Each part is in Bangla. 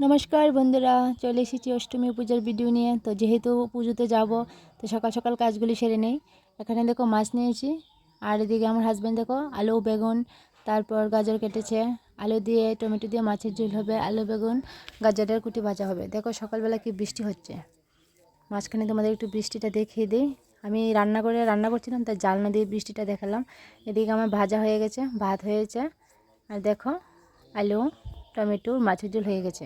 নমস্কার বন্ধুরা, চলে এসেছি অষ্টমী পূজার ভিডিও নিয়ে। তো যেহেতু পুজোতে যাব, তো সকাল সকাল কাজগুলি সেরে নেই। এখানে দেখো মাছ নিয়েছি, আর এদিকে আমার হাজব্যান্ড দেখো, আলু, বেগুন, তারপর গাজর কেটেছে। আলু দিয়ে টমেটো দিয়ে মাছের ঝোল হবে, আলু, বেগুন, গাজরের কুটি ভাজা হবে। দেখো সকালবেলা কি বৃষ্টি হচ্ছে। মাঝখানে তোমাদের একটু বৃষ্টিটা দেখিয়ে দিই। আমি রান্না করে, রান্না করছিলাম তাই জালনা দিয়ে বৃষ্টিটা দেখালাম। এদিকে আমার ভাজা হয়ে গেছে, ভাত হয়েছে। আর দেখো আলু টমেটো, মাছের ঝোল হয়ে গেছে।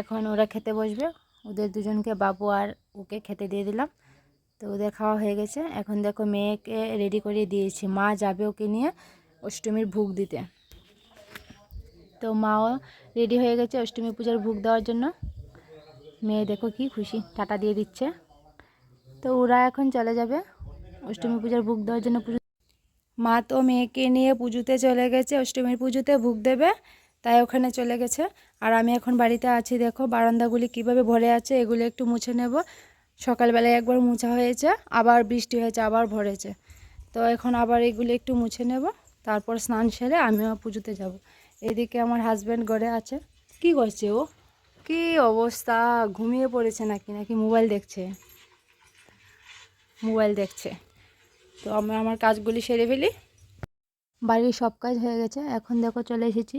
এখন ওরা খেতে বসবে। ওদের দুজনকে, বাবু আর ওকে খেতে দিয়ে দিলাম। তো ওদের খাওয়া হয়ে গেছে। এখন দেখো মেয়েকে রেডি করে দিয়েছি। মা যাবে ওকে নিয়ে অষ্টমীর ভোগ দিতে। তো মাও রেডি হয়ে গেছে অষ্টমী পূজার ভোগ দেওয়ার জন্য। মেয়ে দেখো কি খুশি, টাটা দিয়ে দিচ্ছে। তো ওরা এখন চলে যাবে অষ্টমী পূজার ভোগ দেওয়ার জন্য মা তো মেয়েকে নিয়ে পুজোতে চলে গেছে। অষ্টমীর পুজোতে ভোগ দেবে। তাই ওখানে চলে গেছে। আর আমি এখন বাড়িতে আছি, দেখো বারান্দাগুলি কীভাবে ভরে আছে এগুলো একটু মুছে নেব। সকালবেলায় একবার মুছা হয়েছে, আবার বৃষ্টি হয়েছে, আবার ভরেছে। তো এখন আবার এগুলো একটু মুছে নেব, তারপর স্নান সেরে আমিও পুজোতে যাব। এদিকে আমার হাজব্যান্ড ঘরে আছে। কি করছে ও? কি অবস্থা? ঘুমিয়ে পড়েছে নাকি? নাকি মোবাইল দেখছে? মোবাইল দেখছে। তো আমরা আমার কাজগুলি সেরে ফেলি। বাড়ির সব কাজ হয়ে গেছে। এখন দেখো চলে এসেছি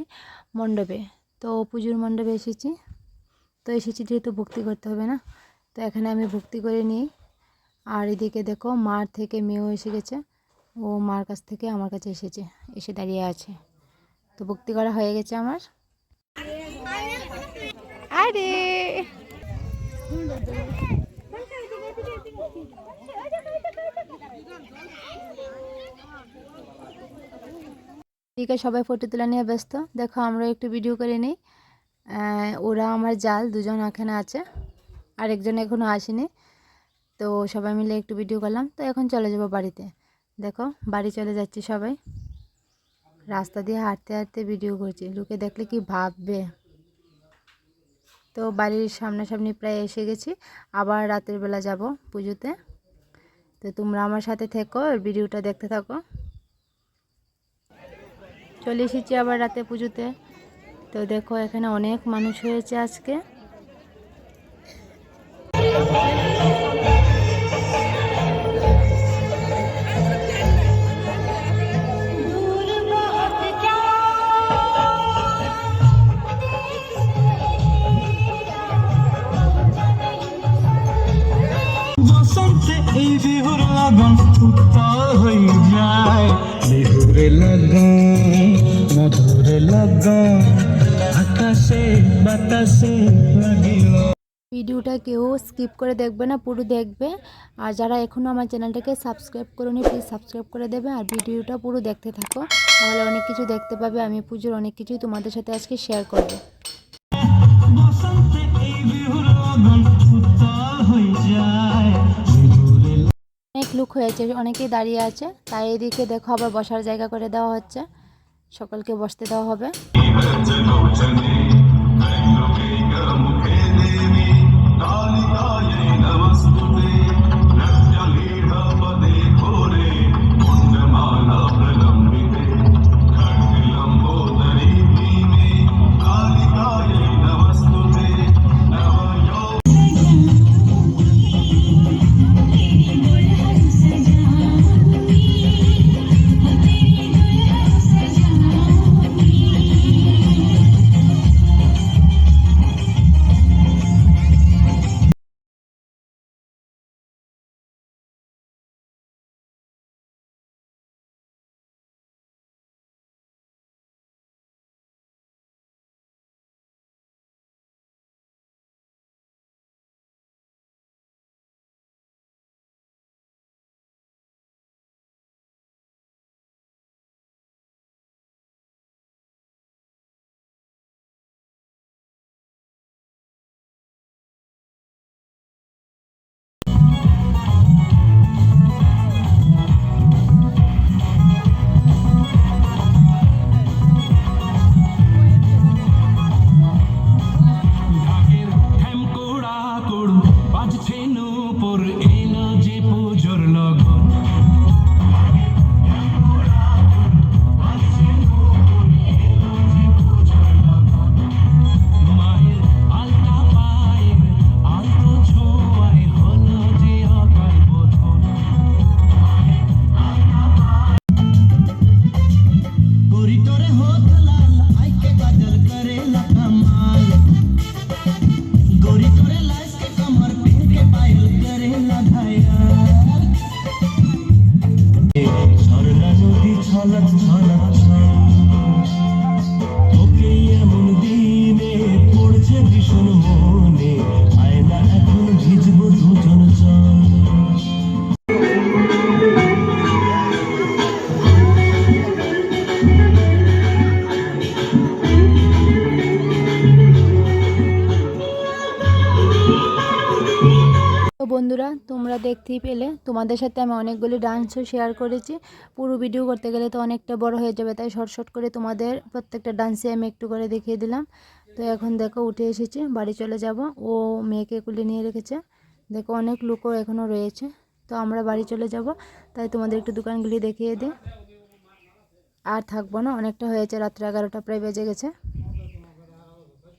মণ্ডপে। তো পুজোর মণ্ডপে এসেছি। তো এসেছি যেহেতু ভক্তি করতে হবে না, তো এখানে আমি ভক্তি করে নিই। আর এদিকে দেখো মার থেকে মেয়েও এসে গেছে। ও মার কাছ থেকে আমার কাছে এসেছে, এসে দাঁড়িয়ে আছে। তো ভক্তি করা হয়ে গেছে আমার। আরে! এদিকে সবাই ফটো তোলা নিয়ে ব্যস্ত। দেখো আমরা একটু ভিডিও করে নিই। ওরা আমার জাল, দুজন এখানে আছে। আরেকজন এখনও আসেনি। তো সবাই মিলে একটু ভিডিও করলাম। তো এখন চলে যাব বাড়িতে। দেখো, বাড়ি চলে যাচ্ছি সবাই। রাস্তা দিয়ে হাঁটতে হাঁটতে ভিডিও করছি। লোকে দেখলে কি ভাববে? তো বাড়ির সামনাসামনি প্রায় এসে গেছি। আবার রাতের বেলা যাব পুজোতে। তো তোমরা আমার সাথে থেকো ভিডিওটা দেখতে থাকো। চলে এসেছি আবার রাতে পুজোতে। তো দেখো, এখানে অনেক মানুষ হয়েছে আজকে। বসন্তে এই বিহুর লগন উত্তল হয়ে যায় বিহুরে লগন ভিডিওটা কেউ স্কিপ করে দেখবে না, পুরো দেখবে। আর যারা এখনও আমার চ্যানেলটাকে সাবস্ক্রাইব করোনি প্লিজ সাবস্ক্রাইব করে দেবে। আর ভিডিওটা পুরো দেখতে থাকো, তাহলে অনেক কিছু দেখতে পাবে। আমি পুজোর অনেক কিছুই তোমাদের সাথে আজকে শেয়ার করব। অনেক লুক হয়েছে, অনেকেই দাঁড়িয়ে আছে। তাই এদিকে দেখো আবার বসার জায়গা করে দেওয়া হচ্ছে। সকলকে বসতে দেওয়া হবে। Deus. বন্ধুরা, তোমরা দেখতেই পেলে। তোমাদের সাথে আমি অনেকগুলি ডান্সও শেয়ার করেছি। পুরো ভিডিও করতে গেলে তো অনেকটা বড় হয়ে যাবে, তাই শর্ট শর্ট করে তোমাদের প্রত্যেকটা ডান্সে আমি একটু করে দেখিয়ে দিলাম। তো এখন দেখো, উঠে এসেছি, বাড়ি চলে যাব। ও মেয়েকে কুলে নিয়ে রেখেছে। দেখো, অনেক লোকও এখনও রয়েছে। তো আমরা বাড়ি চলে যাব। তাই তোমাদের একটু দোকানগুলি দেখিয়ে দিই। আর থাকব না, অনেকটা হয়েছে, রাত্রে এগারোটা প্রায় বেজে গেছে।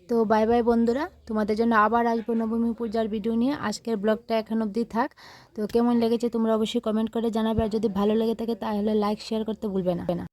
তো বাই বাই বন্ধুরা, তোমাদের জন্য আবার আসব নবমী পূজার ভিডিও নিয়ে। আজকের ব্লগটা এখন অবধি থাক। তো কেমন লেগেছে তোমরা অবশ্যই কমেন্ট করে জানাবে। আর যদি ভালো লেগে থাকে তাহলে লাইক শেয়ার করতে ভুলবে না।